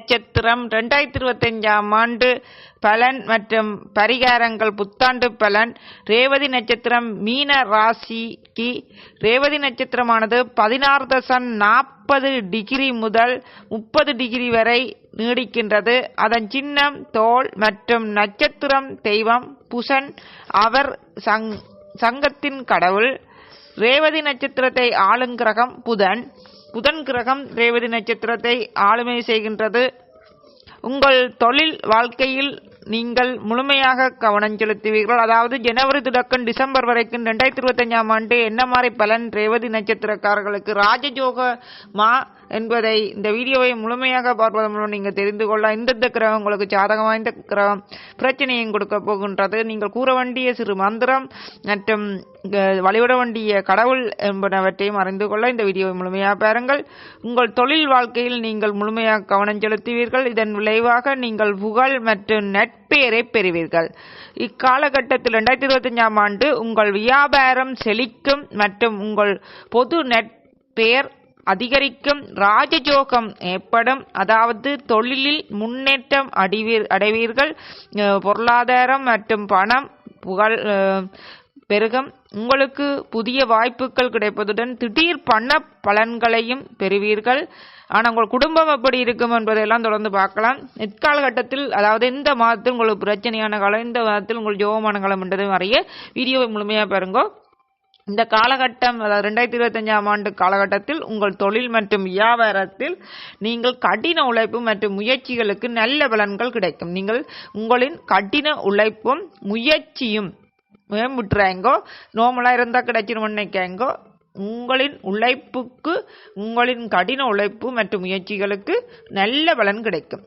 நட்சத்திரம் ரெண்டாயிரத்தி இருபத்தஞ்சாம் ஆண்டு பலன் மற்றும் பரிகாரங்கள் புத்தாண்டு பலன். ரேவதி நட்சத்திரம் மீன ராசிக்கு ரேவதி நட்சத்திரமானது பதினாறு தசம் நாற்பது டிகிரி முதல் முப்பது டிகிரி வரை நீடிக்கின்றது. அதன் சின்னம் தோல் மற்றும் நட்சத்திரம் தெய்வம் புசன் அவர் சங் சங்கத்தின் கடவுள். ரேவதி நட்சத்திரத்தை ஆளுங்கிரகம் புதன். புதன் கிரகம் ரேவதி நட்சத்திரத்தை ஆளுமை செய்கின்றது. உங்கள் தொழில் வாழ்க்கையில் நீங்கள் முழுமையாக கவனம் செலுத்துவீர்கள். அதாவது ஜனவரி தொடக்கம் டிசம்பர் வரைக்கும் ரெண்டாயிரத்தி இருபத்தஞ்சாம் ஆண்டு என்ன மாதிரி பலன் ரேவதி நட்சத்திரக்காரர்களுக்கு ராஜஜோகமா என்பதை இந்த வீடியோவை முழுமையாக பார்ப்பதன் மூலம் நீங்கள் தெரிந்து கொள்ள இந்தந்த கிரகம் உங்களுக்கு சாதகம் வாய்ந்த கிரகம் பிரச்சனையும் கொடுக்க போகின்றது. நீங்கள் கூற வேண்டிய சிறு மந்திரம் மற்றும் வழிபட வேண்டிய கடவுள் என்பனவற்றையும் அறிந்து கொள்ள இந்த வீடியோவை முழுமையாக பாருங்கள். உங்கள் தொழில் வாழ்க்கையில் நீங்கள் முழுமையாக கவனம் செலுத்துவீர்கள். இதன் விளைவாக நீங்கள் புகழ் மற்றும் நட்பெயரை பெறுவீர்கள். இக்காலகட்டத்தில் ரெண்டாயிரத்தி இருபத்தஞ்சாம் ஆண்டு உங்கள் வியாபாரம் செழிக்கும் மற்றும் உங்கள் பொது நட்பெயர் அதிகரிக்கும் ராஜஜோகம் ஏற்படும். அதாவது தொழிலில் முன்னேற்றம் அடைவீர் அடைவீர்கள். பொருளாதாரம் மற்றும் பணம் புகழ் பெருகும் உங்களுக்கு புதிய வாய்ப்புகள் கிடைப்பதுடன் திடீர் பண பலன்களையும் பெறுவீர்கள். ஆனால் உங்கள் குடும்பம் எப்படி இருக்கும் என்பதையெல்லாம் தொடர்ந்து பார்க்கலாம். இக்காலகட்டத்தில் அதாவது இந்த மாதத்தில் உங்களுக்கு பிரச்சனையான காலம் இந்த மாதத்தில் உங்கள் ஜோகமான காலம் என்றதும் அறிய வீடியோவை முழுமையாக பாருங்கோ. இந்த காலகட்டம் அதாவது ரெண்டாயிரத்தி இருபத்தஞ்சாம் ஆண்டு காலகட்டத்தில் உங்கள் தொழில் மற்றும் வியாபாரத்தில் நீங்கள் கடின உழைப்பு மற்றும் முயற்சிகளுக்கு நல்ல பலன்கள் கிடைக்கும். நீங்கள் உங்களின் கடின உழைப்பும் முயற்சியும் ஏன் நோமலாக இருந்தால் கிடைச்சிரும் நினைக்காங்கோ உங்களின் உழைப்புக்கு உங்களின் கடின உழைப்பு மற்றும் முயற்சிகளுக்கு நல்ல பலன் கிடைக்கும்.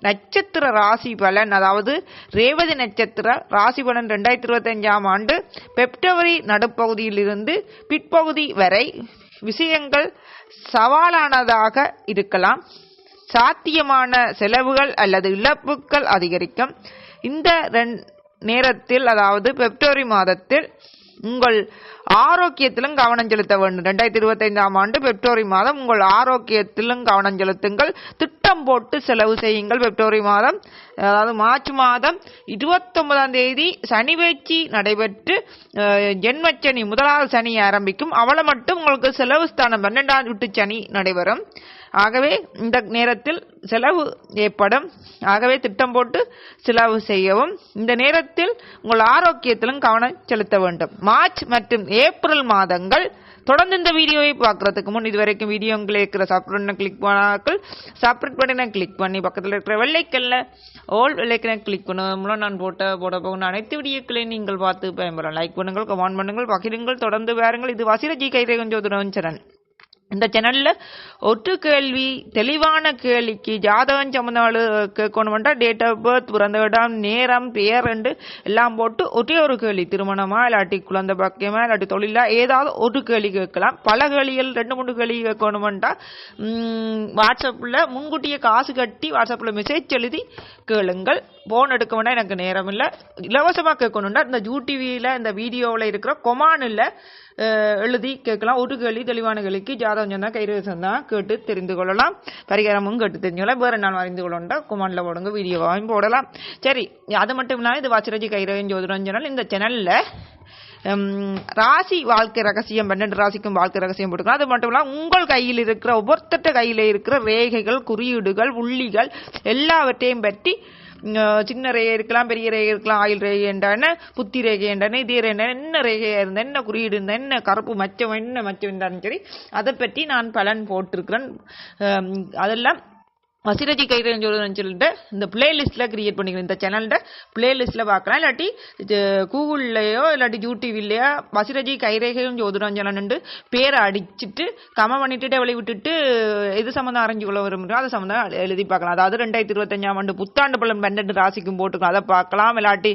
நட்சத்திர ராசி பலன் அதாவது ரேவதி நட்சத்திர ராசி பலன் ரெண்டாயிரத்தி இருபத்தஞ்சாம் ஆண்டு பிப்ரவரி நடுப்பகுதியிலிருந்து பிற்பகுதி வரை விஷயங்கள் சவாலானதாக இருக்கலாம். சாத்தியமான செலவுகள் அல்லது இழப்புகள் அதிகரிக்கும். இந்த ரெண்- நேரத்தில் அதாவது பிப்ரவரி மாதத்தில் உங்கள் ஆரோக்கியத்திலும் கவனம் செலுத்த வேண்டும். ரெண்டாயிரத்தி இருபத்தைந்தாம் ஆண்டு பிப்ரவரி மாதம் உங்கள் ஆரோக்கியத்திலும் கவனம் செலுத்துங்கள். திட்டம் போட்டு செலவு செய்யுங்கள் பிப்ரவரி மாதம். அதாவது மார்ச் மாதம் இருபத்தொன்பதாம் தேதி சனி பேச்சு நடைபெற்று ஜென்மச்சனி முதலாவது சனி ஆரம்பிக்கும். அவளை மட்டும் உங்களுக்கு செலவு ஸ்தானம் பன்னெண்டாம் விட்டு சனி நடைபெறும். ஆகவே இந்த நேரத்தில் செலவு ஏற்படும். ஆகவே திட்டம் போட்டு செலவு செய்யவும். இந்த நேரத்தில் உங்கள் ஆரோக்கியத்திலும் கவனம் செலுத்த வேண்டும். மார்ச் மற்றும் ஏப்ரல் மாதங்கள் தொடர்ந்து இந்த வீடியோவை பார்க்கறதுக்கு முன் இது வரைக்கும் வீடியோ இருக்கிற சப்ஸ்கிரைப் கிளிக் பண்ணாக்கள். சப்ஸ்கிரைப் பட்டனை கிளிக் பண்ணி பக்கத்தில் இருக்கிற வெள்ளைக்கல்ல ஓல் வெள்ளைக்கனை கிளிக் பண்ணுவதன் மூலம் நான் போட்ட போட போகிற அனைத்து வீடியோக்களையும் நீங்கள் பார்த்து பயன்பெறலாம். லைக் பண்ணுங்கள் கமெண்ட் பண்ணுங்கள் பகிருங்கள் தொடர்ந்து பாருங்கள் இது வசிரஜி கைரேகன் ஜோதிடன் சரண் இந்த சேனல்ல ஒற்று கேள்வி தெளிவான கேள்விக்கு ஜாதகம் சம்பந்தம் கேட்கணுமெண்டா டேட் ஆஃப் பர்த் பிறந்த இடம் நேரம் பெயர் ரெண்டு எல்லாம் போட்டு ஒரே ஒரு கேள்வி திருமணமா இல்லாட்டி குழந்தை பாக்கியமா இல்லாட்டி தொழிலா ஏதாவது ஒரு கேள்வி கேட்கலாம். பல கேள்விகள் ரெண்டு மூணு கேள்வி கேட்கணுமெண்டா வாட்ஸ்அப்பில் முன்கூட்டியே காசு கட்டி வாட்ஸ்அப்பில் மெசேஜ் எழுதி கேளுங்கள். ஃபோன் எடுக்க வேண்டாம் எனக்கு நேரம் இல்லை. இலவசமாக கேட்கணுண்டா இந்த ஜூடிவியில் இந்த வீடியோவில் இருக்கிற கொமானில் எழுதி கேட்கலாம். ஒரு கேள்வி தெளிவான கேள்விக்கு ஜாதகம் சொன்னால் கைரேசம் தான் கேட்டு தெரிந்து கொள்ளலாம். பரிகாரமும் கேட்டு தெரிஞ்சுக்கலாம் வேறு நாள் அறிந்து கொள்ளண்டா கொமானில் போடுங்க வீடியோவாகவும் போடலாம். சரி அது மட்டும் இல்லாமல் இது வாச்சிரஜி கைரவன் ஜோதிடம் சொன்னால் இந்த சேனலில் ராசி வாழ்க்கை ரகசியம் பன்னெண்டு ராசிக்கும் வாழ்க்கை ரகசியம் போட்டுக்கலாம். அது மட்டும் இல்லாமல் உங்கள் கையில் இருக்கிற ஒவ்வொருத்தட்ட கையில் இருக்கிற ரேகைகள் குறியீடுகள் உள்ளிகள் எல்லாவற்றையும் பற்றி சின்ன ரேகை இருக்கலாம் பெரிய ரேகை இருக்கலாம் ஆயில் ரேகை என்றான புத்தி ரேகை என்றான இதே ரேகை என்ன ரேகையாக இருந்தால் என்ன குறியீடு இருந்தால் என்ன கருப்பு மச்சம் என்ன மச்சம் இருந்தாலும் சரி அதை பற்றி நான் பலன் போட்டிருக்கிறேன். அதெல்லாம் வசிரஜி கைரன் சொல்லிட்டு இந்த பிளேலிஸ்ட்டில் கிரியேட் பண்ணிக்கணும். இந்த சேனல்கிட்ட பிளேலிஸ்ட்டில் பார்க்கலாம். இல்லாட்டி இது கூகுள்லையோ இல்லாட்டி யூடியூப்லேயோ வசிரஜி கைரேகையும் ஜோதிடம் சொல்லணுண்டு பேரை அடிச்சுட்டு கம பண்ணிட்டு வெளி விட்டுட்டு எது சம்மந்தம் அரைஞ்சு கொள்ள விரும்புகிறோம் அது சம்மந்தம் எழுதி பார்க்கலாம். அதாவது ரெண்டாயிரத்தி இருபத்தஞ்சாம் ஆண்டு புத்தாண்டு பலன் பன்னெண்டு ராசிக்கும் போட்டுக்கலாம் அதை பார்க்கலாம். இல்லாட்டி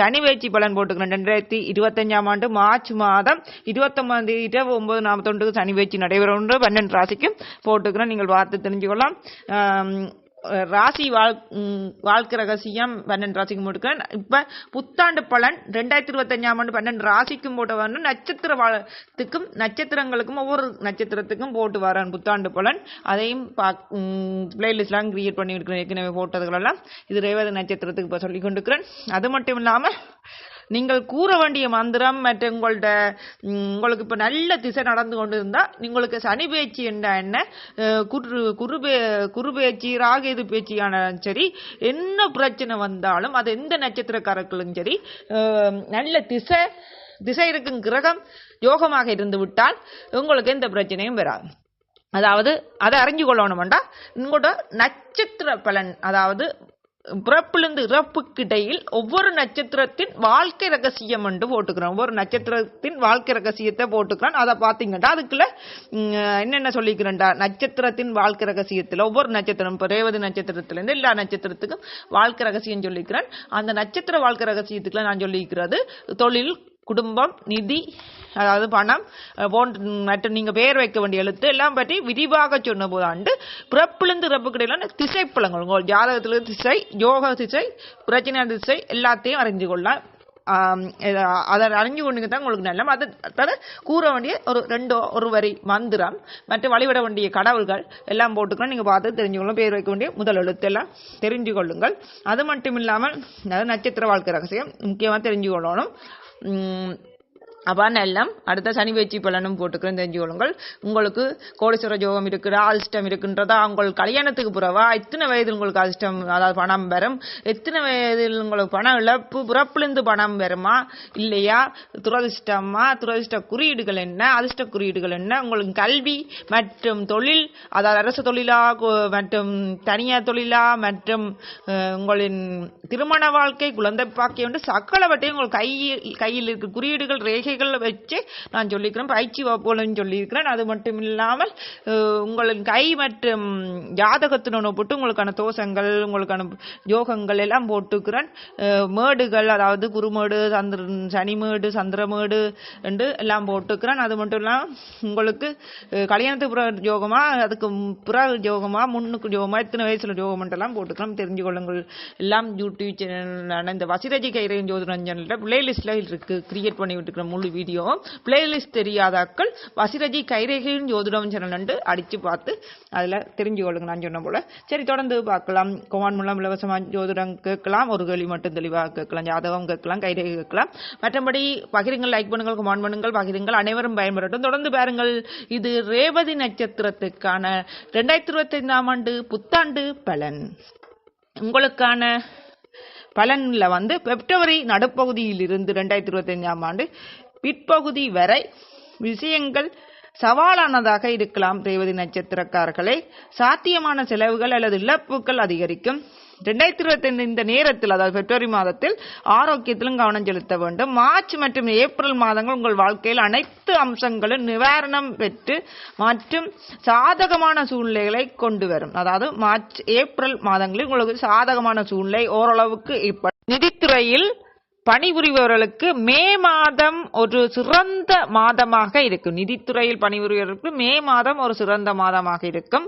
சனி வேச்சி பலன் போட்டுக்கலாம் ரெண்டாயிரத்தி இருபத்தஞ்சாம் ஆண்டு மார்ச் மாதம் இருபத்தொன்பதாம் தேதி ஒன்பது நாற்பத்தொண்டுக்கு சனி வேச்சி நடைபெறும் பன்னெண்டு ராசிக்கும் போட்டுக்கிறேன் நீங்கள் பார்த்து தெரிஞ்சுக்கொள்ளலாம். ராசி வாழ் வாழ்க்கை ரகசியம் பன்னெண்டு ராசிக்கும் போட்டுக்கிறேன். இப்போ புத்தாண்டு பலன் ரெண்டாயிரத்தி இருபத்தஞ்சாம் ஆண்டு பன்னெண்டு ராசிக்கும் போட்டு வரணும். நட்சத்திர வாழத்துக்கும் நட்சத்திரங்களுக்கும் ஒவ்வொரு நட்சத்திரத்துக்கும் போட்டு வரேன் புத்தாண்டு பலன். அதையும் பிளேலிஸ்ட்லாம் கிரியேட் பண்ணி இருக்கிறேன். ஏற்கனவே போட்டதுகளெல்லாம். இது ரேவதி நட்சத்திரத்துக்கு இப்போ சொல்லி கொண்டுக்கிறேன் அது மட்டும் இல்லாமல் நீங்கள் கூற வேண்டிய மந்திரம் மற்ற உங்கள்ட உங்களுக்கு இப்போ நல்ல திசை நடந்து கொண்டு இருந்தால் உங்களுக்கு சனி பேச்சு என்ன என்ன? குரு குருபே குருபேச்சு பேச்சு ராகேது பேச்சியானாலும் சரி என்ன பிரச்சனை வந்தாலும் அது எந்த நட்சத்திரக்காரர்களும் சரி நல்ல திசை திசை இருக்கும் கிரகம் யோகமாக இருந்து விட்டால் உங்களுக்கு எந்த பிரச்சனையும் வராது. அதாவது அதை அறிஞ்சு கொள்ளணும்டா. உங்களோட நட்சத்திர பலன் அதாவது பிறப்பிலிருந்து இறப்புக்கிடையில் ஒவ்வொரு நட்சத்திரத்தின் வாழ்க்கை ரகசியம் என்று போட்டுக்கிறோம். ஒவ்வொரு நட்சத்திரத்தின் வாழ்க்கை ரகசியத்தை போட்டுக்கிறான் அதை பார்த்தீங்கன்னா அதுக்குள்ள என்னென்ன சொல்லிக்கிறேன்டா? நட்சத்திரத்தின் வாழ்க்கை ரகசியத்தில் ஒவ்வொரு நட்சத்திரம் இப்போ ரேவதி நட்சத்திரத்திலேருந்து எல்லா நட்சத்திரத்துக்கும் வாழ்க்கை ரகசியம் சொல்லிக்கிறேன். அந்த நட்சத்திர வாழ்க்கை ரகசியத்துக்குள்ள நான் சொல்லிக்கிறது தொழில் குடும்பம் நிதி அதாவது பணம் போன்ற மற்றும் நீங்கள் பெயர் வைக்க வேண்டிய எழுத்து எல்லாம் பற்றி விரிவாக சொன்ன போதாண்டு பிறப்பிலிருந்து இறப்புக்கிடையில திசை பழங்கள் உங்கள் ஜாதகத்திலிருந்து திசை யோக திசை பிரச்சனை திசை எல்லாத்தையும் அறிஞ்சு கொள்ளலாம். அதை அறிஞ்சு கொண்டு தான் உங்களுக்கு நல்ல அது அதாவது கூற வேண்டிய ஒரு ரெண்டோ ஒரு வரி மந்திரம் மற்றும் வழிபட வேண்டிய கடவுள்கள் எல்லாம் போட்டுக்கலாம் நீங்கள் பார்த்து தெரிஞ்சுக்கொள்ளும் பேர் வைக்க வேண்டிய முதல் எழுத்து எல்லாம் தெரிஞ்சு கொள்ளுங்கள். அது மட்டும் இல்லாமல் அதாவது நட்சத்திர வாழ்க்கை ரகசியம் முக்கியமாக தெரிஞ்சு கொள்ளணும். 嗯 அப்பான் எல்லாம் அடுத்த சனி பேச்சு பலனும் போட்டுக்கிறேன் தெரிஞ்சு கொள்ளுங்கள் உங்களுக்கு கோடீஸ்வர ஜோகம் இருக்குது அதிர்ஷ்டம் இருக்குன்றதா? உங்கள் கல்யாணத்துக்கு புறவா? எத்தனை வயதில் உங்களுக்கு அதிர்ஷ்டம் அதாவது பணம் வரும் எத்தனை வயதில் உங்களுக்கு பணம் இழப்பு புறப்புலேருந்து பணம் வருமா இல்லையா? துரதிர்ஷ்டமா? துரதிர்ஷ்ட குறியீடுகள் என்ன? அதிர்ஷ்ட குறியீடுகள் என்ன? உங்களுக்கு கல்வி மற்றும் தொழில் அதாவது அரசு தொழிலா மற்றும் தனியார் தொழிலா மற்றும் உங்களின் திருமண வாழ்க்கை குழந்தை பாக்கியம் சகலவற்றையும் உங்கள் கையில் கையில் இருக்க. குறியீடுகள் ரேகை ரேகைகள் வச்சு நான் சொல்லிக்கிறேன் பயிற்சி வகுப்புகளும் சொல்லியிருக்கிறேன். அது மட்டும் இல்லாமல் உங்களின் கை மற்றும் ஜாதகத்தினோட போட்டு உங்களுக்கான தோஷங்கள் உங்களுக்கான யோகங்கள் எல்லாம் போட்டுக்கிறேன். மேடுகள் அதாவது குருமேடு சந்திர சனிமேடு சந்திரமேடு என்று எல்லாம் போட்டுக்கிறேன். அது மட்டும் இல்லாமல் உங்களுக்கு கல்யாணத்து கல்யாணத்துக்கு பிற யோகமா அதுக்கு பிறகு யோகமா முன்னுக்கு யோகமா எத்தனை வயசுல யோகம் எல்லாம் போட்டுக்கலாம் தெரிஞ்சு கொள்ளுங்கள். எல்லாம் யூடியூப் சேனல் இந்த வசிரஜி கைரேன் ஜோதிடம் சேனல்ல பிளேலிஸ்ட்ல இருக்கு. கிரியேட் பண்ணி விட்டுக்கிற முழு வீடியோ பிளேலிஸ்ட் தெரியாதாக்கள் வசிரஜி கைரேகையின் ஜோதிடம் சேனல் அண்டு அடிச்சு பார்த்து அதுல தெரிஞ்சு கொள்ளுங்க நான் சொன்ன போல சரி தொடர்ந்து பார்க்கலாம் குமான் மூலம் இலவசமாக ஜோதிடம் கேட்கலாம் ஒரு கேள்வி மட்டும் தெளிவாக கேட்கலாம் ஜாதகம் கேட்கலாம் கைரேகை கேட்கலாம் மற்றபடி பகிருங்கள் லைக் பண்ணுங்கள் குமான் பண்ணுங்கள் பகிருங்கள் அனைவரும் பயன்படட்டும் தொடர்ந்து பாருங்கள் இது ரேவதி நட்சத்திரத்துக்கான ரெண்டாயிரத்தி இருபத்தி ஐந்தாம் ஆண்டு புத்தாண்டு பலன் உங்களுக்கான பலன்ல வந்து பிப்ரவரி நடுப்பகுதியில் இருந்து ரெண்டாயிரத்தி இருபத்தி ஐந்தாம் ஆண்டு பிற்பகுதி வரை விஷயங்கள் சவாலானதாக இருக்கலாம். ரேவதி நட்சத்திரக்காரர்களை சாத்தியமான செலவுகள் அல்லது இழப்புகள் அதிகரிக்கும். ரெண்டாயிரத்தி இருபத்தி இந்த நேரத்தில் அதாவது பிப்ரவரி மாதத்தில் ஆரோக்கியத்திலும் கவனம் செலுத்த வேண்டும். மார்ச் மற்றும் ஏப்ரல் மாதங்கள் உங்கள் வாழ்க்கையில் அனைத்து அம்சங்களும் நிவாரணம் பெற்று மற்றும் சாதகமான சூழ்நிலைகளை கொண்டு வரும். அதாவது மார்ச் ஏப்ரல் மாதங்களில் உங்களுக்கு சாதகமான சூழ்நிலை ஓரளவுக்கு ஏற்படும் நிதித்துறையில் பணிபுரிபவர்களுக்கு மே மாதம் ஒரு சிறந்த மாதமாக இருக்கும். நிதித்துறையில் பணிபுரிபவர்களுக்கு மே மாதம் ஒரு சிறந்த மாதமாக இருக்கும்.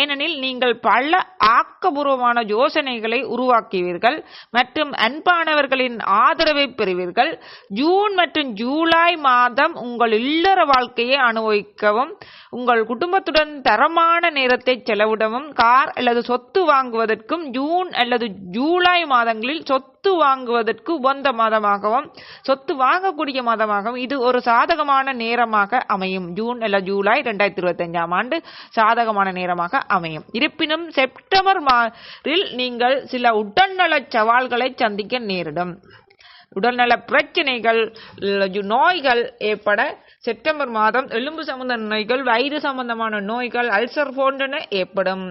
ஏனெனில் நீங்கள் பல ஆக்கபூர்வமான யோசனைகளை உருவாக்குவீர்கள் மற்றும் அன்பானவர்களின் ஆதரவை பெறுவீர்கள். ஜூன் மற்றும் ஜூலை மாதம் உங்கள் இல்லற வாழ்க்கையை அனுபவிக்கவும் உங்கள் குடும்பத்துடன் தரமான நேரத்தை செலவிடவும் கார் அல்லது சொத்து வாங்குவதற்கும் ஜூன் அல்லது ஜூலை மாதங்களில் சொத்து சொத்து வாங்குவதற்கு உகந்த மாதமாகவும் சொத்து வாங்கக்கூடிய மாதமாகவும் இது ஒரு சாதகமான நேரமாக அமையும். ஜூன் அல்ல ஜூலை ரெண்டாயிரத்தி இருபத்தஞ்சாம் ஆண்டு சாதகமான நேரமாக அமையும். இருப்பினும் செப்டம்பர் மாறில் நீங்கள் சில உடல்நல சவால்களை சந்திக்க நேரிடும். உடல்நல பிரச்சனைகள் நோய்கள் ஏற்பட செப்டம்பர் மாதம் எலும்பு சம்பந்த நோய்கள் வயிறு சம்பந்தமான நோய்கள் அல்சர் போன்றன ஏற்படும்.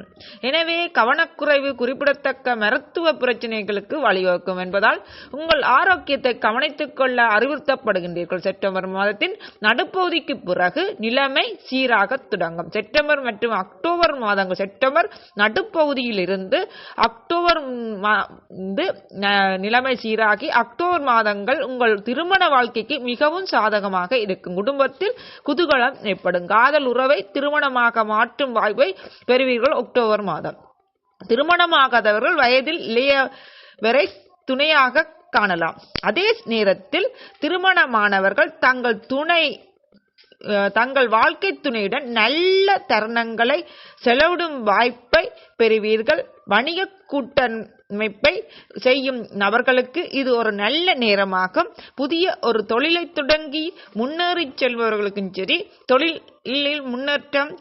எனவே கவனக்குறைவு குறிப்பிடத்தக்க மருத்துவ பிரச்சனைகளுக்கு வழிவகுக்கும் என்பதால் உங்கள் ஆரோக்கியத்தை கவனித்துக் கொள்ள அறிவுறுத்தப்படுகின்றீர்கள். செப்டம்பர் மாதத்தின் நடுப்பகுதிக்கு பிறகு நிலைமை சீராக தொடங்கும். செப்டம்பர் மற்றும் அக்டோபர் மாதங்கள் செப்டம்பர் நடுப்பகுதியில் இருந்து அக்டோபர் நிலைமை சீராகி அக்டோபர் மாதங்கள் உங்கள் திருமண வாழ்க்கைக்கு மிகவும் சாதகமாக இருக்கும். குடும்பத்தில் குதூகலம் ஏற்படும். காதல் உறவை திருமணமாக மாற்றும் வாய்ப்பை பெறுவீர்கள் அக்டோபர் மாதம். திருமணமாகாதவர்கள் வயதில் இளையவரை துணையாக காணலாம். அதே நேரத்தில் திருமணமானவர்கள் தங்கள் துணை தங்கள் வாழ்க்கை துணையுடன் நல்ல தருணங்களை செலவிடும் வாய்ப்பு வாய்ப்பை பெறுவீர்கள். வணிக கூட்டமைப்பை செய்யும் நபர்களுக்கு இது ஒரு நல்ல நேரமாகும். புதிய ஒரு தொழிலை தொடங்கி முன்னேறி செல்பவர்களுக்கும் சரி தொழிலில் முன்னேற்றம்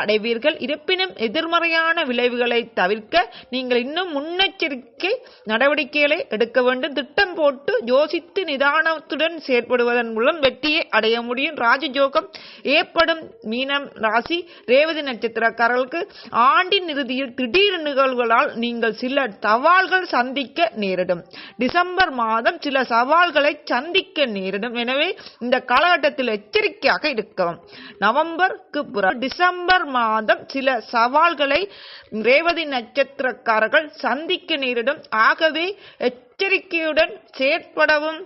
அடைவீர்கள். இருப்பினும் எதிர்மறையான விளைவுகளை தவிர்க்க நீங்கள் இன்னும் முன்னெச்சரிக்கை நடவடிக்கைகளை எடுக்க வேண்டும். திட்டம் போட்டு யோசித்து நிதானத்துடன் செயற்படுவதன் மூலம் வெற்றியை அடைய முடியும். ராஜயோகம் ஏற்படும் மீனம் ராசி. ரேவதி நட்சத்திரக்காரர்களுக்கு ஆண்டின் இறுதியில் திடீர் நிகழ்வுகளால் நீங்கள் சில சவால்கள் சந்திக்க நேரிடும். டிசம்பர் மாதம் சில சவால்களை சந்திக்க நேரிடும். எனவே இந்த காலகட்டத்தில் எச்சரிக்கையாக இருக்கவும். நவம்பருக்கு பிறகு டிசம்பர் மாதம் சில சவால்களை ரேவதி நட்சத்திரக்காரர்கள் சந்திக்க நேரிடும். ஆகவே எச்சரிக்கையுடன் செயற்படவும்.